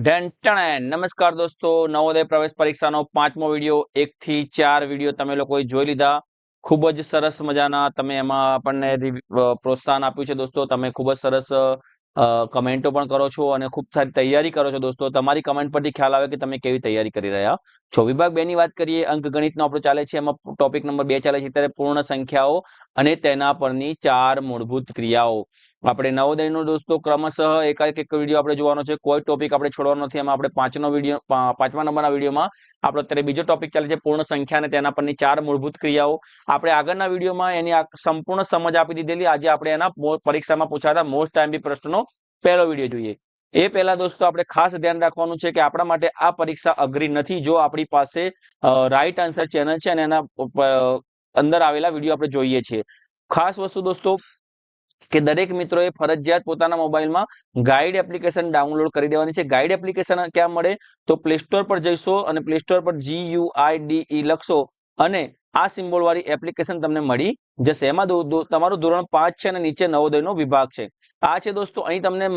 નમસ્કાર દોસ્તો, નવોદય પ્રવેશ પરીક્ષાનો પાંચમો વીડિયો એક થી ચાર વીડિયો તમે લોકોએ જોઈ લીધા. ખૂબ જ સરસ મજાના તમે એમાં આપણને પ્રોત્સાહન આપ્યું છે દોસ્તો. તમે ખૂબ જ સરસ કમેન્ટો પણ કરો છો અને ખૂબ સારી તૈયારી કરો છો દોસ્તો. તમારી કમેન્ટ પરથી ખ્યાલ આવે કે તમે કેવી તૈયારી કરી રહ્યા. છો વિભાગ બે ની વાત કરીએ, અંક ગણિતનો આપણો ચાલે છે. એમાં ટોપિક નંબર બે ચાલે છે. ત્યારે પૂર્ણ સંખ્યાઓ અને તેના પરની ચાર મૂળભૂત ક્રિયાઓ. આપણે નવોદયનો દોસ્તો ક્રમશઃ એકાએક એક વીડિયો આપણે જોવાનો છે. કોઈ ટોપિક આપણે છોડવાનો નથી. એમાં આપણે પાંચનો વીડિયો પાંચમા નંબરના વિડીયોમાં આપણો અત્યારે બીજો ટોપિક ચાલે છે પૂર્ણ સંખ્યા અને તેના પરની ચાર મૂળભૂત ક્રિયાઓ. આપણે આગળના વિડીયોમાં એની સંપૂર્ણ સમજ આપી દીધેલી. આજે આપણે એના પરીક્ષામાં પૂછાતા મોસ્ટ ટાઈમ પ્રશ્નનો પહેલો વીડિયો જોઈએ. એ પહેલા દોસ્તો આપણે ખાસ ધ્યાન રાખવાનું છે કે આપણા માટે આ પરીક્ષા અઘરી નથી. જો આપણી પાસે રાઈટ આન્સર ચેનલ છે અને એના અંદર આવેલા વીડિયો આપણે જોઈએ છીએ. ખાસ વસ્તુ દોસ્તો કે દરેક મિત્રોએ ફરજિયાત પોતાના મોબાઈલમાં ગાઈડ એપ્લિકેશન ડાઉનલોડ કરી દેવાની છે. ગાઈડ એપ્લિકેશન ક્યાં મળે? તો પ્લે સ્ટોર પર જઈશો અને પ્લે સ્ટોર પર G you I D E લખશો અને આ સિમ્બોલ વાળી એપ્લિકેશન તમને મળી જશે. એમાં તમારું ધોરણ પાંચ છે અને નીચે નવોદયનો વિભાગ છે. આ છે દોસ્તો, અહીં તમને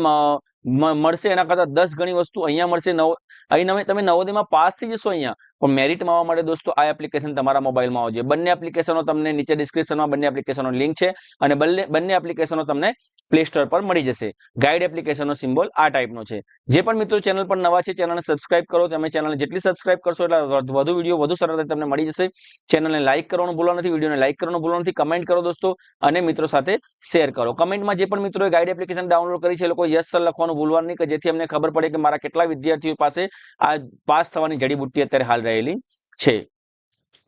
મળશે એના કરતા દસ ગણી વસ્તુ અહીંયા મળશે. નવ, અહીં તમે તમે નવોદયમાં પાસ થઈ જશો અહીંયા. પણ મેરિટમાં આવવા માટે દોસ્તો, આ એપ્લિકેશન તમારા મોબાઈલમાં આવજે. બંને એપ્લિકેશનો તમને નીચે ડિસ્ક્રિપ્શનમાં બંને એપ્લિકેશનો લિંક છે અને બંને બંને એપ્લિકેશનો તમને પ્લે સ્ટોર પર મળી જશે. ગાઈડ એપ્લિકેશનનો સિમ્બોલ આ ટાઈપનો છે. જે પણ મિત્રો ચેનલ પર નવા છે ચેનલને સબસ્ક્રાઇબ કરો. તમે ચેનલને જેટલી સબસ્ક્રાઇબ કરશો એટલે વધુ વીડિયો વધુ સરળતાથી તમને મળી જશે. ચેનલને લાઇક કરવાનું ભૂલો નથી વિડીયોને લાઇક કરવાનું ભૂલો નથી. કમેન્ટ કરો દોસ્તો અને મિત્રો સાથે શેર કરો. કમેન્ટમાં જે પણ મિત્રોએ ગાઈડ એપ્લિકેશન ડાઉનલોડ કરી છે લોકો યસ સર લખવાનું ભૂલવાનું નહીં કે જેથી અમને ખબર પડે કે મારા કેટલા વિદ્યાર્થીઓ પાસે આ પાસ થવાની જડીબુટ્ટી અત્યારે હાલ રહેલી છે.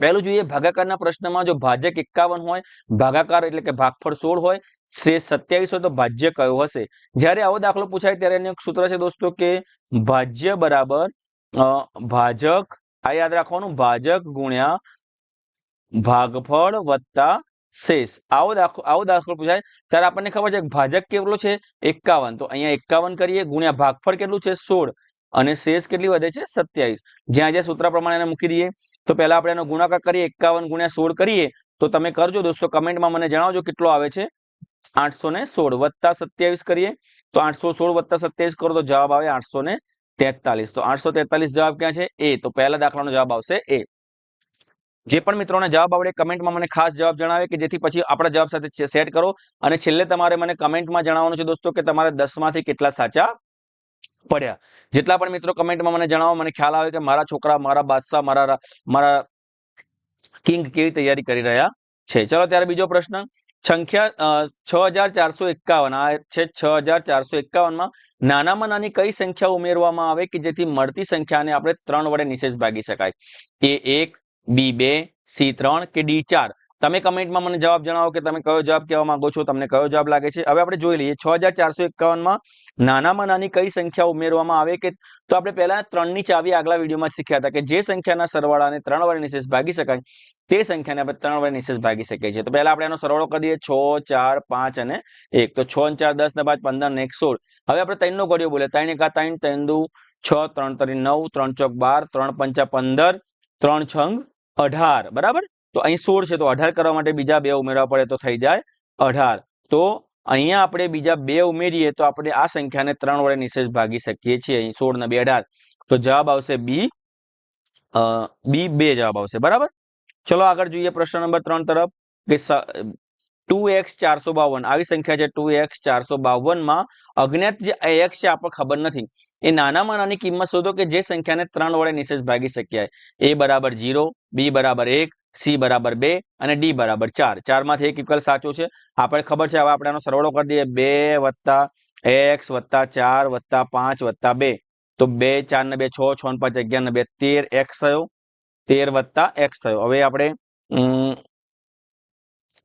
પહેલું જોઈએ ભાગાકારના પ્રશ્નમાં જો ભાજક એકાવન હોય, ભાગાકાર એટલે કે ભાગફળ સોળ હોય શેષ સત્યાવીસ હોય તો ભાજ્ય કયો હશે? જ્યારે આવો દાખલો પૂછાય ત્યારે એનું સૂત્ર છે દોસ્તો કે ભાજ્ય બરાબર ભાજક, આ યાદ રાખવાનું, ભાજક ગુણ્યા ભાગફળ વત્તા શેષ. આવો દાખલો આવો દાખલો પૂછાય. ત્યારે આપણને ખબર છે ભાજક કેટલો છે? એકાવન. તો અહીંયા એકાવન કરીએ, ગુણ્યા ભાગફળ કેટલું છે? સોળ. અને શેષ કેટલી વધે છે? સત્યાવીસ. જ્યાં જ્યાં સૂત્ર પ્રમાણે મૂકી દઈએ, તો પહેલા આપણે એનો ગુણાકાર કરીએ, એકાવન ગુણ્યા સોળ કરીએ, તો તમે કરજો દોસ્તો, કમેન્ટમાં મને જણાવજો કેટલો આવે છે? આઠસો ને સોળ વત્તા સત્યાવીસ કરીએ, તો આઠસો સોળ વત્તા સત્યાવીસ કરો તો જવાબ આવે આઠસો ને તેતાલીસ. તો આઠસો તેતાલીસ જવાબ ક્યાં છે? એ. તો પહેલા દાખલાનો જવાબ આવશે એ. જે પણ મિત્રોને જવાબ આવડે કમેન્ટમાં મને ખાસ જવાબ જણાવે કે જેથી પછી આપણા જવાબ સાથે સેટ કરો. અને છેલ્લે તમારે મને કમેન્ટમાં જણાવવાનું છે દોસ્તો કે તમારે દસમાંથી કેટલા સાચા પડ્યા. જેટલા પણ મિત્રો કમેન્ટમાં મને જણાવો, મને ખ્યાલ આવે કે મારા છોકરા, મારા બાદશાહ, મારા મારા કિંગ કેવી તૈયારી કરી રહ્યા છે. ચલો ત્યારે બીજો પ્રશ્ન. સંખ્યા છ હજાર ચારસો એકાવન. આ છે છ હજાર ચારસો એકાવનમાં નાનામાં નાની કઈ સંખ્યા ઉમેરવામાં આવે કે જેથી મળતી સંખ્યાને આપણે ત્રણ વડે નિશેષ ભાગી શકાય? એ એક બી બે, સી ત્રણ કે ડી ચાર? તમે કમેન્ટમાં મને જવાબ જણાવો કે તમે કયો જવાબ કહેવા માંગો છો, તમને કયો જવાબ લાગે છે? હવે આપણે જોઈ લઈએ, છ હજાર ચારસો એકાવનમાં નાનામાં નાની કઈ સંખ્યા ઉમેરવામાં આવે કે તો આપણે પહેલા ત્રણની ચાવી આગલા વિડીયોમાં શીખ્યા હતા કે જે સંખ્યાના સરવાળાને ત્રણ વડે નિશેષ ભાગી શકાય, તે સંખ્યાને આપણે ત્રણ વડે નિશેષ ભાગી શકીએ છીએ. તો પહેલા આપણે એનો સરવાળો કરી દઈએ, છ, ચાર, પાંચ અને એક. તો છ ચાર દસ ને પાંચ પંદર ને એક, સોળ. હવે આપણે ત્રણનો ગળ્યો બોલે, ત્રણ એકા ત્રણ ત્રણ દુ, છ, ત્રણ ત્રણ નવ, ત્રણ ચોક બાર, ત્રણ પંચા પંદર, ત્રણ છંગ અઢાર, બરાબર? તો અહીં સોળ છે, તો અઢાર કરવા માટે બીજા બે ઉમેરવા પડે તો થઈ જાય અઢાર. તો અહીંયા આપણે બીજા બે ઉમેરીએ તો આપણે આ સંખ્યાને ત્રણ વડે નિશેષ ભાગી શકીએ છીએ. અહીં સોળ ને બે અઢાર. તો જવાબ આવશે બી બી બે જવાબ આવશે, બરાબર? ચલો આગળ જોઈએ પ્રશ્ન નંબર ત્રણ તરફ કે ટુ એક્સ ચારસો બાવન. આવી સંખ્યા છે ટુ એક્સ ચારસો બાવનમાં અજ્ઞાત જે એક્સ છે, આપણને ખબર નથી. એ નાનામાં નાની કિંમત શોધો કે જે સંખ્યાને ત્રણ વડે નિશેષ ભાગી શક્યા એ બરાબર ઝીરો, બી બરાબર એક, સી બરાબર બે અને ડી બરાબર ચાર. ચારમાંથી એક ઇક્વલ સાચો છે. આપણે ખબર છે, હવે આપણે આનો સરવાળો કરી દઈએ. બે વત્તા એક્સ વત્તા ચાર વત્તા પાંચ વત્તા બે. તો બે ચાર ને બે છ છ ને પાંચ અગિયાર ને બે, તેર એક્સ થયો. તેર વત્તા એક્સ થયો. હવે આપણે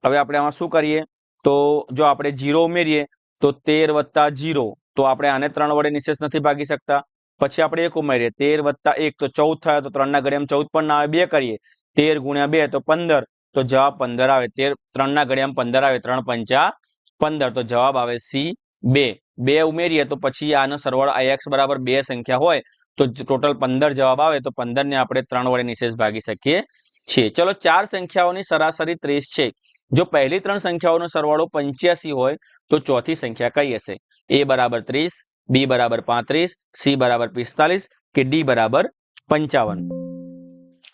હવે આપણે આમાં શું કરીએ? તો જો આપણે જીરો ઉમેરીએ, તો તેર વત્તા જીરો. તો આપણે આને ત્રણ વડે નિશેષ નથી ભાગી શકતા. પછી આપણે એક ઉમેરીએ, તેર વત્તા એક. તો ચૌદ થયા, તો ત્રણના ઘડિયામાં ચૌદ પણ ના આવે, બે કરીએ. તેર ગુણ્યા બે, તો પંદર. તો જવાબ પંદર આવે. તેર ત્રણના ઘડિયામાં પંદર આવે, ત્રણ પંચા પંદર. તો જવાબ આવે સી, બે. બે ઉમેરીએ, તો પછી આનો સરવાળો આઈએક્સ બરાબર બે સંખ્યા હોય, તો ટોટલ પંદર જવાબ આવે, તો પંદર ને આપણે ત્રણ વડે નિશેષ ભાગી શકીએ છીએ. ચલો, ચાર સંખ્યાઓની સરાસરી ત્રીસ છે. જો પહેલી ત્રણ સંખ્યાઓનો સરવાળો પંચ્યાસી હોય, તો ચોથી સંખ્યા કઈ હશે? એ બરાબર ત્રીસ, બી બરાબર પાંત્રીસ, સી બરાબર પિસ્તાલીસ કે ડી બરાબર પંચાવન?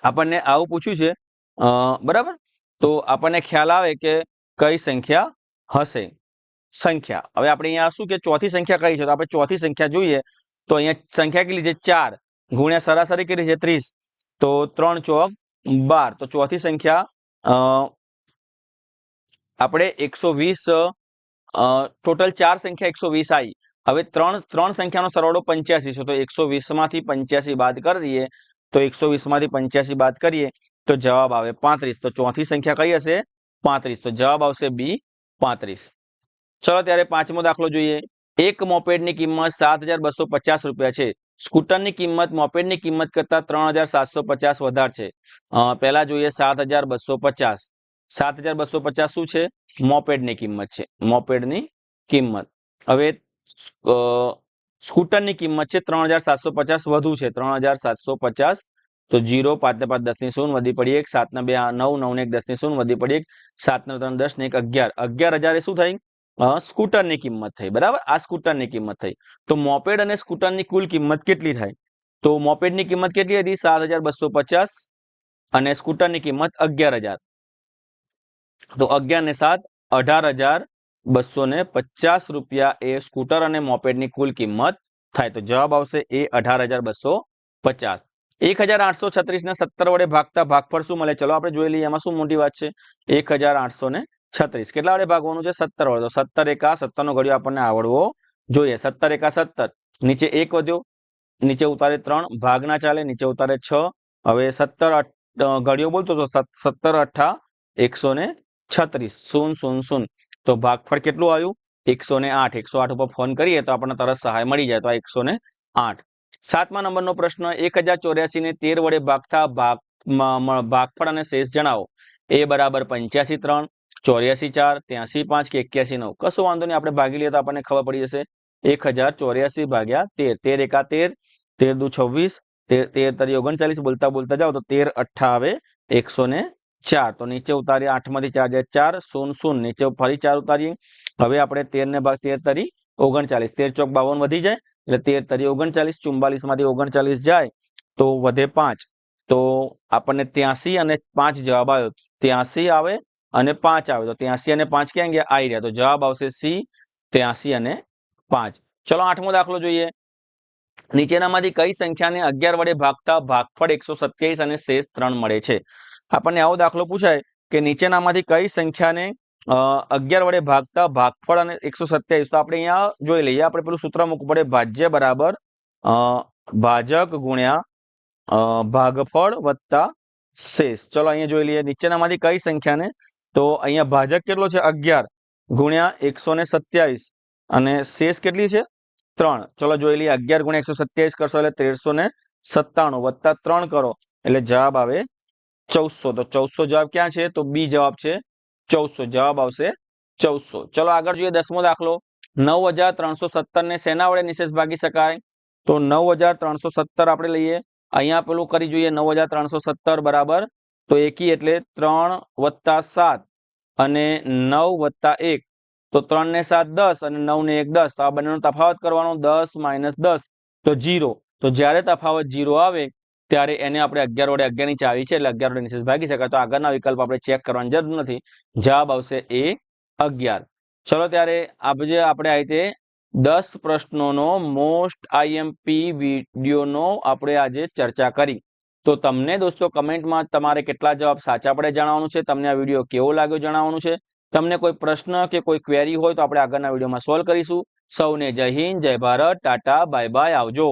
આપણને આવું પૂછ્યું છે બરાબર? તો આપણને ખ્યાલ આવે કે કઈ સંખ્યા હશે? સંખ્યા. હવે આપણે અહીંયા શું કે ચોથી સંખ્યા કઈ છે? તો આપણે ચોથી સંખ્યા જોઈએ, તો અહીંયા સંખ્યા કેટલી છે? ચાર. ગુણ્યા સરાસરી કેટલી છે? ત્રીસ. તો ત્રણ ચોક બાર. તો ચોથી સંખ્યા આપણે એકસો વીસ ટોટલ ચાર સંખ્યા એકસો વીસ આવી હવે ત્રણ ત્રણ સંખ્યાનો સરવાળો પંચ્યાસી છે, તો એકસો વીસમાંથી પંચ્યાસી બાદ કરી દઈએ, તો એકસો વીસમાંથી પંચ્યાસી બાદ કરીએ, તો જવાબ આવે પાંત્રીસ. તો ચોથી સંખ્યા કઈ હશે? પાંત્રીસ. તો જવાબ આવશે બી પાંત્રીસ. ચલો ત્યારે પાંચમો દાખલો જોઈએ. એક મોપેડની કિંમત સાત રૂપિયા છે. સ્કૂટરની કિંમત મોપેડની કિંમત કરતાં ત્રણ વધારે છે. પહેલા જોઈએ સાત સાત હજાર બસો પચાસ શું છે? મોપેડની કિંમત છે. મોપેડની કિંમત. હવે સ્કૂટરની કિંમત છે ત્રણ હજાર સાતસો પચાસ, વધુ છે ત્રણ હજાર સાતસો પચાસ. તો જીરો, પાંચ ને પાંચ, દસની શૂન્ય, વધી પડી એક, સાત ને બે નવ નવ ને એક, દસની શૂન્ય, વધી પડી એક, સાત ને ત્રણ, દસ ને એક, અગિયાર. અગિયાર હજાર એ શું થઈ? સ્કૂટરની કિંમત થઈ. બરાબર? આ સ્કૂટરની કિંમત થઈ. તો મોપેડ અને સ્કૂટરની કુલ કિંમત કેટલી થાય? તો મોપેડની કિંમત કેટલી હતી? સાત હજાર બસો પચાસ અને સ્કૂટરની કિંમત અગિયાર હજાર. તો અગિયાર ને સાત, અઢાર હજાર બસો ને પચાસ રૂપિયા એ સ્કૂટર અને મોપેડની કુલ કિંમત થાય. તો જવાબ આવશે એ અઢાર હજાર બસો પચાસ. એક હજાર આઠસો છત્રીસ ને સત્તર વડે ભાગતા ભાગફળ શું મળે? ચલો આપણે જોઈ લઈએ એમાં શું મોટી વાત છે. એક હજાર આઠસો ને છત્રીસ. કેટલા વડે ભાગવાનું છે? સત્તર વડે. તો સત્તર એકા સત્તર નો ઘડિયો આપણને આવડવો જોઈએ. સત્તર એકા સત્તર. નીચે એક વધ્યો. નીચે ઉતારે ત્રણ. ભાગ ના ચાલે. નીચે ઉતારે છ. હવે સત્તર ઘડિયો બોલતો તો સત્તર અઠા એકસો ને છત્રીસ, શૂન શૂન શૂન. તો ભાગફળ કેટલું આવ્યું? એકસો ને આઠ. એકસો આઠ ઉપર ફોન કરીએ તો આપણને તરત સહાય મળી જાય તો એકસો ને આઠ. સાતમા નંબરનો પ્રશ્ન, એક હજાર ચોર્યાસી ને તેર વડે ભાગતા ભાગ ભાગફળ અને શેષ જણાવો. એ બરાબર પંચ્યાસી ત્રણ, ચોર્યાસી ચાર, ત્યાંસી પાંચ કે એક્યાસી નવ. કશો વાંધો નહીં, આપણે ભાગી લઈએ તો આપણને ખબર પડી જશે. એક હજાર ચોર્યાસી ભાગ્યા તેર. તેર એકા તેર તેર દુ છવ્વીસ, તેર તેર તરી ઓગણચાલીસ બોલતા બોલતા જાઓ તો તેર અઠ્ઠા આવે એકસો ને ચાર. તો નીચે ઉતારીએ, આઠમાંથી ચાર જાય ચાર શૂન શૂન નીચે ફરી ચાર ઉતારીએ. હવે આપણે તેર ને ભાગ, તેર તરી ઓગણચાલીસ. તેર ચોક બાવન વધી જાય, એટલે તેર તરી ઓગણચાલીસ ચુમ્બાલીસમાંથી ઓગણચાલીસ જાય, તો વધે પાંચ. તો આપણને ત્યાંસી અને પાંચ જવાબ આવ્યો. ત્યાંસી આવે અને પાંચ આવે. તો ત્યાંસી અને પાંચ ક્યાં ગયા? આવી રહ્યા. તો જવાબ આવશે સી, ત્યાંસી અને પાંચ. ચલો આઠમો દાખલો જોઈએ. નીચેનામાંથી કઈ સંખ્યાને અગિયાર વડે ભાગતા ભાગફળ એકસો સત્યાવીસ અને શેષ ત્રણ મળે છે. આપણને આવો દાખલો પૂછાય કે નીચેનામાંથી કઈ સંખ્યાને અગિયાર વડે ભાગતા ભાગફળ અને એકસો સત્યાવીસ. તો આપણે અહીંયા જોઈ લઈએ. આપણે પેલું સૂત્ર મૂકવું પડે. ભાજ્ય બરાબર ભાજક ગુણ્યા ભાગફળ વત્તા શેષ. ચલો અહીંયા જોઈ લઈએ. નીચેનામાંથી કઈ સંખ્યાને? તો અહીંયા ભાજક કેટલો છે? અગિયાર ગુણ્યા એકસો અને શેષ કેટલી છે? ત્રણ. ચલો જોઈ લઈએ. અગિયાર ગુણ્યા એકસો સત્યાવીસ કરશો એટલે તેરસો ને સત્તાણું વત્તા ત્રણ કરો એટલે જવાબ આવે ચૌદસો. તો ચૌદસો જવાબ ક્યાં છે? તો બી જવાબ છે ચૌદસો. જવાબ આવશે ચૌદસો. ચલો આગળ જોઈએ દસમો દાખલો. નવ હજાર ત્રણસો સત્તર ને શેના વડે નિશેષ ભાગી શકાય? તો નવ હજાર ત્રણસો સત્તર આપણે લઈએ. અહીંયા પેલું કરી જોઈએ નવ હજાર ત્રણસો સત્તર બરાબર. તો એકી એટલે ત્રણ વત્તા સાત અને નવ વત્તા એક. તો ત્રણ ને સાત દસ અને નવ ને એક દસ. તો આ બંનેનો તફાવત કરવાનો દસ માઇનસ દસ, તો જીરો. તો જ્યારે તફાવત જીરો આવે, ત્યારે એને આપણે અગિયાર વડે અગિયારની ચાવી છે, એટલે અગિયાર વડે નિશેષ ભાગી શકાય. તો આગળના વિકલ્પ આપણે ચેક કરવાની જરૂર નથી. જવાબ આવશે એ અગિયાર. ચલો ત્યારે આજે આપણે આ રીતે દસ પ્રશ્નોનો મોસ્ટ આઈએમપી વિડીયોનો આપણે આજે ચર્ચા કરી. તો તમને દોસ્તો કમેન્ટમાં તમારે કેટલા જવાબ સાચા પડે જણાવવાનું છે? તમને આ વીડિયો કેવો લાગ્યો જણાવવાનું છે? તમને કોઈ પ્રશ્ન કે કોઈ ક્વેરી હોય તો આપણે આગળના વિડીયોમાં સોલ્વ કરીશું. સૌને જય હિન્દ, જય ભારત, ટાટા, બાય બાય, આવજો.